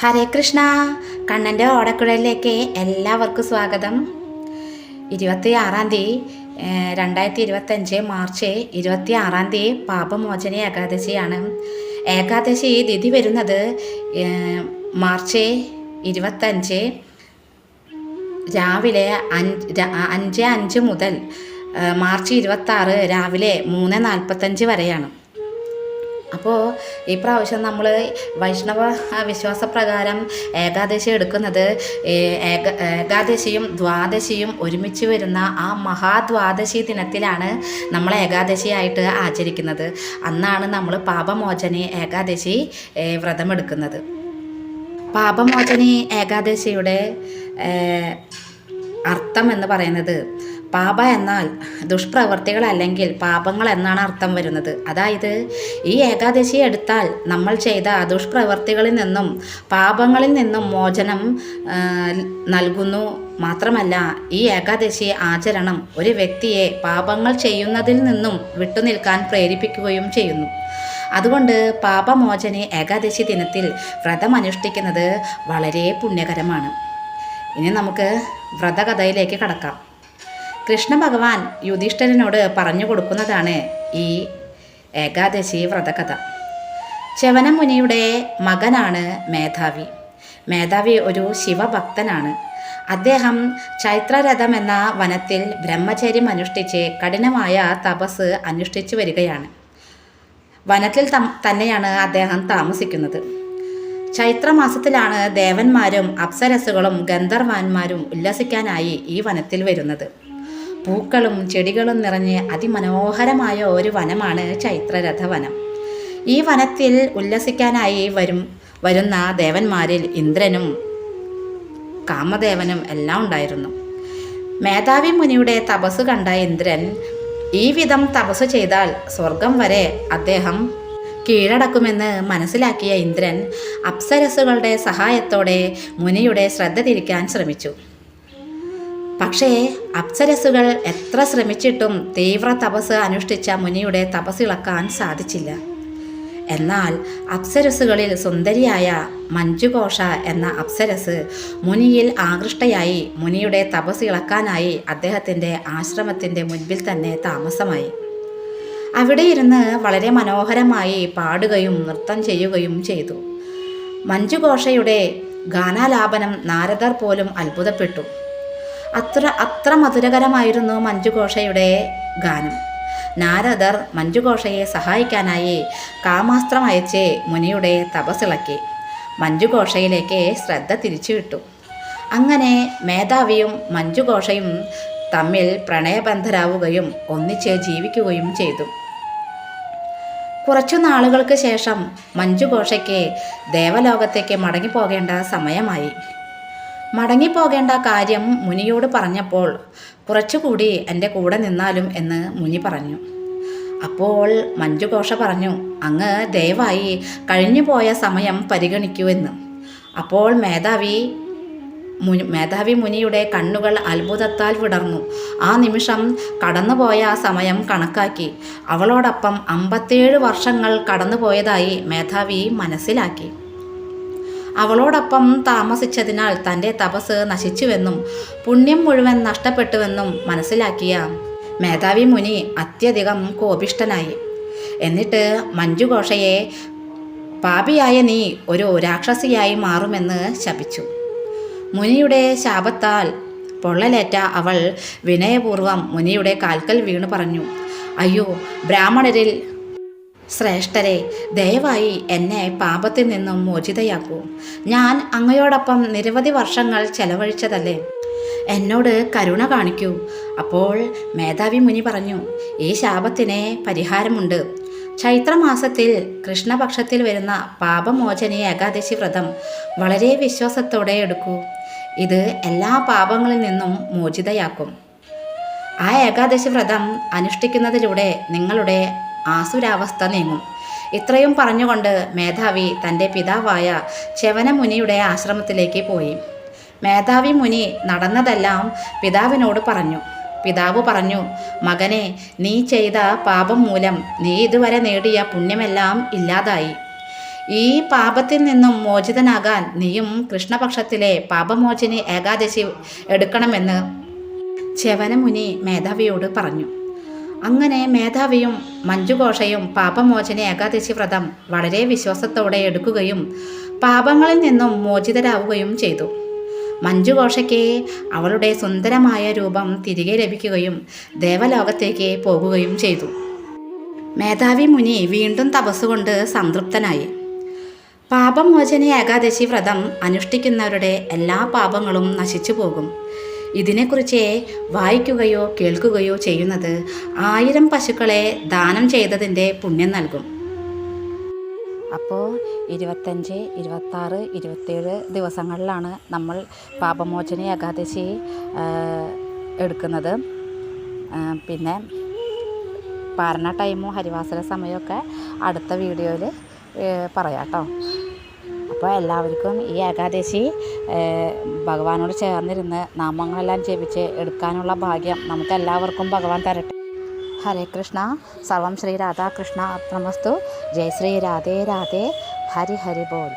ഹരേ കൃഷ്ണ. കണ്ണന്റെ ഓടക്കുഴലിലേക്ക് എല്ലാവർക്കും സ്വാഗതം. ഇരുപത്തി ആറാം തീയതി രണ്ടായിരത്തി ഇരുപത്തഞ്ച് മാർച്ച് ഇരുപത്തി ആറാം തീയതി പാപമോചന ഏകാദശിയാണ്. ഏകാദശി തിഥി വരുന്നത് മാർച്ച് ഇരുപത്തഞ്ച് രാവിലെ അഞ്ച് അഞ്ച് അഞ്ച് മുതൽ മാർച്ച് ഇരുപത്തി രാവിലെ മൂന്ന് നാൽപ്പത്തഞ്ച് വരെയാണ്. അപ്പോൾ ഈ പ്രാവശ്യം നമ്മൾ വൈഷ്ണവ വിശ്വാസ വിശ്വാസപ്രകാരം ഏകാദശി എടുക്കുന്നത് ഏകാദശിയും ദ്വാദശിയും ഒരുമിച്ച് വരുന്ന ആ മഹാദ്വാദശി ദിനത്തിലാണ് നമ്മൾ ഏകാദശിയായിട്ട് ആചരിക്കുന്നത്. അന്നാണ് നമ്മൾ പാപമോചന ഏകാദശി വ്രതമെടുക്കുന്നത്. പാപമോചനി ഏകാദശിയുടെ അർത്ഥം എന്ന് പറയുന്നത് പാപ എന്നാൽ ദുഷ്പ്രവർത്തികൾ അല്ലെങ്കിൽ പാപങ്ങൾ എന്നാണ് അർത്ഥം വരുന്നത്. അതായത് ഈ ഏകാദശി എടുത്താൽ നമ്മൾ ചെയ്ത ദുഷ്പ്രവർത്തികളിൽ നിന്നും പാപങ്ങളിൽ നിന്നും മോചനം നൽകുന്നു. മാത്രമല്ല ഈ ഏകാദശി ആചരണം ഒരു വ്യക്തിയെ പാപങ്ങൾ ചെയ്യുന്നതിൽ നിന്നും വിട്ടുനിൽക്കാൻ പ്രേരിപ്പിക്കുകയും ചെയ്യുന്നു. അതുകൊണ്ട് പാപമോചന ഏകാദശി ദിനത്തിൽ വ്രതം അനുഷ്ഠിക്കുന്നത് വളരെ പുണ്യകരമാണ്. ഇനി നമുക്ക് വ്രതകഥയിലേക്ക് കടക്കാം. കൃഷ്ണ ഭഗവാൻ യുധിഷ്ഠിരനോട് പറഞ്ഞു കൊടുക്കുന്നതാണ് ഈ ഏകാദശി വ്രതകഥ. ചവനമുനിയുടെ മകനാണ് മേധാവി. മേധാവി ഒരു ശിവഭക്തനാണ്. അദ്ദേഹം ചൈത്രരഥം എന്ന വനത്തിൽ ബ്രഹ്മചര്യം അനുഷ്ഠിച്ച് കഠിനമായ തപസ് അനുഷ്ഠിച്ചു വരികയാണ്. വനത്തിൽ തന്നെയാണ് അദ്ദേഹം താമസിക്കുന്നത്. ചൈത്രമാസത്തിലാണ് ദേവന്മാരും അപ്സരസുകളും ഗന്ധർവാന്മാരും ഉല്ലസിക്കാനായി ഈ വനത്തിൽ വരുന്നത്. പൂക്കളും ചെടികളും നിറഞ്ഞ് അതിമനോഹരമായ ഒരു വനമാണ് ചൈത്രരഥ വനം ഈ വനത്തിൽ ഉല്ലസിക്കാനായി വരും വരുന്ന ദേവന്മാരിൽ ഇന്ദ്രനും കാമദേവനും എല്ലാം ഉണ്ടായിരുന്നു. മേധാവി മുനിയുടെ തപസ് കണ്ട ഇന്ദ്രൻ ഈ വിധം തപസ് ചെയ്താൽ സ്വർഗം വരെ അദ്ദേഹം കീഴടക്കുമെന്ന് മനസ്സിലാക്കിയ ഇന്ദ്രൻ അപ്സരസുകളുടെ സഹായത്തോടെ മുനിയുടെ ശ്രദ്ധ തിരിക്കാൻ ശ്രമിച്ചു. പക്ഷേ അപ്സരസുകൾ എത്ര ശ്രമിച്ചിട്ടും തീവ്ര തപസ് അനുഷ്ഠിച്ച മുനിയുടെ തപസ് ഇളക്കാൻ സാധിച്ചില്ല. എന്നാൽ അപ്സരസുകളിൽ സുന്ദരിയായ മഞ്ജുഘോഷ എന്ന അപ്സരസ് മുനിയിൽ ആകൃഷ്ടയായി മുനിയുടെ തപസ് ഇളക്കാനായി അദ്ദേഹത്തിന്റെ ആശ്രമത്തിന്റെ മുൻപിൽ തന്നെ താമസമായി. അവിടെ ഇരുന്ന് വളരെ മനോഹരമായി പാടുകയും നൃത്തം ചെയ്യുകയും ചെയ്തു. മഞ്ജുഘോഷയുടെ ഗാനാലാപനം നാരദർ പോലും അത്ഭുതപ്പെട്ടു. അത്ര അത്ര മധുരകരമായിരുന്നു മഞ്ജുഘോഷയുടെ ഗാനം. നാരദർ മഞ്ജുഘോഷയെ സഹായിക്കാനായി കാമാസ്ത്രം അയച്ച് മുനിയുടെ തപസിളക്കി മഞ്ജുഘോഷയിലേക്ക് ശ്രദ്ധ തിരിച്ചുവിട്ടു. അങ്ങനെ മേധാവിയും മഞ്ജുഘോഷയും തമ്മിൽ പ്രണയബന്ധരാവുകയും ഒന്നിച്ച് ജീവിക്കുകയും ചെയ്തു. കുറച്ചു നാളുകൾക്ക് ശേഷം മഞ്ജുഘോഷയ്ക്ക് ദേവലോകത്തേക്ക് മടങ്ങിപ്പോകേണ്ട സമയമായി. മടങ്ങിപ്പോകേണ്ട കാര്യം മുനിയോട് പറഞ്ഞപ്പോൾ കുറച്ചുകൂടി എന്റെ കൂടെ നിന്നാലും എന്ന് മുനി പറഞ്ഞു. അപ്പോൾ മഞ്ജുഘോഷ പറഞ്ഞു അങ്ങ് ദയവായി കഴിഞ്ഞുപോയ സമയം പരിഗണിക്കൂ എന്ന്. അപ്പോൾ മേധാവി മുനി മേധാവി മുനിയുടെ കണ്ണുകൾ അത്ഭുതത്താൽ വിടർന്നു. ആ നിമിഷം കടന്നുപോയ സമയം കണക്കാക്കി. അവളോടൊപ്പം അമ്പത്തേഴ് വർഷങ്ങൾ കടന്നുപോയതായി മേധാവി മനസ്സിലാക്കി. അവളോടൊപ്പം താമസിച്ചതിനാൽ തന്റെ തപസ് നശിച്ചുവെന്നും പുണ്യം മുഴുവൻ നഷ്ടപ്പെട്ടുവെന്നും മനസ്സിലാക്കിയ മേധാവി മുനി അത്യധികം കോപിഷ്ടനായി എന്നിട്ട് മഞ്ജുഘോഷയെ പാപിയായ നീ ഒരു രാക്ഷസിയായി മാറുമെന്ന് ശപിച്ചു. മുനിയുടെ ശാപത്താൽ പൊള്ളലേറ്റ അവൾ വിനയപൂർവം മുനിയുടെ കാൽക്കൽ വീണു പറഞ്ഞു. അയ്യോ ബ്രാഹ്മണരിൽ ശ്രേഷ്ഠരെ ദയവായി എന്നെ പാപത്തിൽ നിന്നും മോചിതയാക്കൂ. ഞാൻ അങ്ങയോടൊപ്പം നിരവധി വർഷങ്ങൾ ചെലവഴിച്ചതല്ലേ? എന്നോട് കരുണ കാണിക്കൂ. അപ്പോൾ മേധാവി മുനി പറഞ്ഞു ഈ ശാപത്തിന് പരിഹാരമുണ്ട്. ചൈത്രമാസത്തിൽ കൃഷ്ണപക്ഷത്തിൽ വരുന്ന പാപമോചന ഏകാദശി വ്രതം വളരെ വിശ്വാസത്തോടെ എടുക്കൂ. ഇത് എല്ലാ പാപങ്ങളിൽ നിന്നും മോചിതയാക്കും. ആ ഏകാദശി വ്രതം അനുഷ്ഠിക്കുന്നതിലൂടെ നിങ്ങളുടെ ആസുരാവസ്ഥ നീങ്ങും. ഇത്രയും പറഞ്ഞുകൊണ്ട് മേധാവി തന്റെ പിതാവായ ചെവനമുനിയുടെ ആശ്രമത്തിലേക്ക് പോയി. മേധാവി മുനി നടന്നതെല്ലാം പിതാവിനോട് പറഞ്ഞു. പിതാവ് പറഞ്ഞു മകനെ നീ ചെയ്ത പാപം മൂലം നീ ഇതുവരെ നേടിയ പുണ്യമെല്ലാം ഇല്ലാതായി. ഈ പാപത്തിൽ നിന്നും മോചിതനാകാൻ നീയും കൃഷ്ണപക്ഷത്തിലെ പാപമോചിനി ഏകാദശി എടുക്കണമെന്ന്. ചെവനമുനി മേധാവിയോട് പറഞ്ഞു. അങ്ങനെ മേധാവിയും മഞ്ജുഘോഷയും പാപമോചന ഏകാദശി വ്രതം വളരെ വിശ്വാസത്തോടെ എടുക്കുകയും പാപങ്ങളിൽ നിന്നും മോചിതരാവുകയും ചെയ്തു. മഞ്ജുഘോഷയ്ക്ക് അവളുടെ സുന്ദരമായ രൂപം തിരികെ ലഭിക്കുകയും ദേവലോകത്തേക്ക് പോകുകയും ചെയ്തു. മേധാവി മുനി വീണ്ടും തപസ്സുകൊണ്ട് സംതൃപ്തനായി. പാപമോചന ഏകാദശി വ്രതം അനുഷ്ഠിക്കുന്നവരുടെ എല്ലാ പാപങ്ങളും നശിച്ചു പോകും ഇതിനെക്കുറിച്ച് വായിക്കുകയോ കേൾക്കുകയോ ചെയ്യുന്നത് ആയിരം പശുക്കളെ ദാനം ചെയ്തതിന്റെ പുണ്യം നൽകും. അപ്പോൾ ഇരുപത്തഞ്ച് ഇരുപത്താറ് ഇരുപത്തേഴ് ദിവസങ്ങളിലാണ് നമ്മൾ പാപമോചന ഏകാദശി എടുക്കുന്നത്. പിന്നെ പാരണ ടൈമും ഹരിവാസര സമയമൊക്കെ അടുത്ത വീഡിയോയിൽ പറയാം കേട്ടോ. അപ്പോൾ എല്ലാവർക്കും ഈ ഏകാദശി ഭഗവാനോട് ചേർന്നിരുന്ന് നാമങ്ങളെല്ലാം ജപിച്ച് എടുക്കാനുള്ള ഭാഗ്യം നമുക്ക് എല്ലാവർക്കും ഭഗവാൻ തരട്ടെ. ഹരേ കൃഷ്ണ. സർവം ശ്രീ രാധാകൃഷ്ണ. അർപ്പണമസ്തു ജയ ശ്രീ രാധേ രാധേ. ഹരി ഹരി ബോൽ